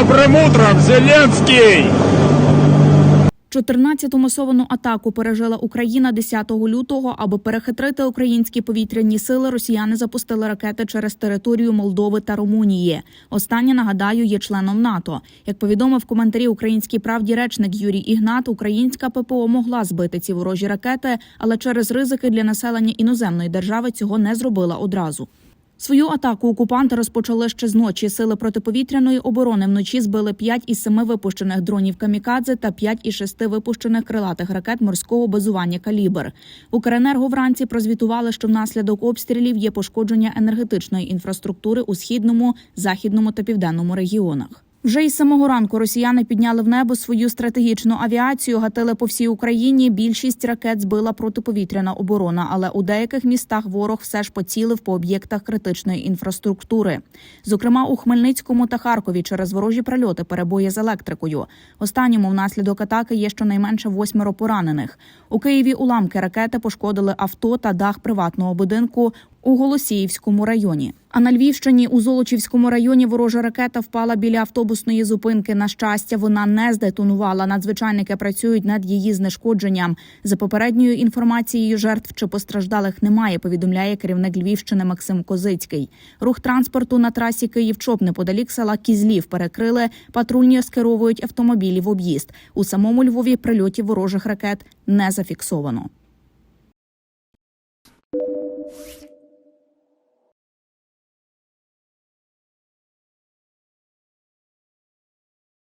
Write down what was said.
Добрым утром, Зеленский! 14-ту масовану атаку пережила Україна 10 лютого. Аби перехитрити українські повітряні сили, росіяни запустили ракети через територію Молдови та Румунії. Останнє нагадаю є членом НАТО. Як повідомив в коментарі українській правді речник Юрій Ігнат, українська ППО могла збити ці ворожі ракети, але через ризики для населення іноземної держави цього не зробила одразу. Свою атаку окупанти розпочали ще з ночі. Сили протиповітряної оборони вночі збили 5 із 7 випущених дронів камікадзе та 5 із 6 випущених крилатих ракет морського базування калібр. Укренерго вранці прозвітували, що внаслідок обстрілів є пошкодження енергетичної інфраструктури у східному, західному та південному регіонах. Вже із самого ранку росіяни підняли в небо свою стратегічну авіацію, гатили по всій Україні. Більшість ракет збила протиповітряна оборона, але у деяких містах ворог все ж поцілив по об'єктах критичної інфраструктури. Зокрема, у Хмельницькому та Харкові через ворожі прильоти перебої з електрикою. Останньому внаслідок атаки є щонайменше восьмеро поранених. У Києві уламки ракети пошкодили авто та дах приватного будинку у Голосіївському районі. А на Львівщині у Золочівському районі ворожа ракета впала біля автобусної зупинки. На щастя, вона не здетонувала. Надзвичайники працюють над її знешкодженням. За попередньою інформацією, жертв чи постраждалих немає. Повідомляє керівник Львівщини Максим Козицький. Рух транспорту на трасі Київ-Чоп неподалік села Кізлів перекрили. Патрульні скеровують автомобілі в об'їзд. У самому Львові прильотів ворожих ракет не зафіксовано.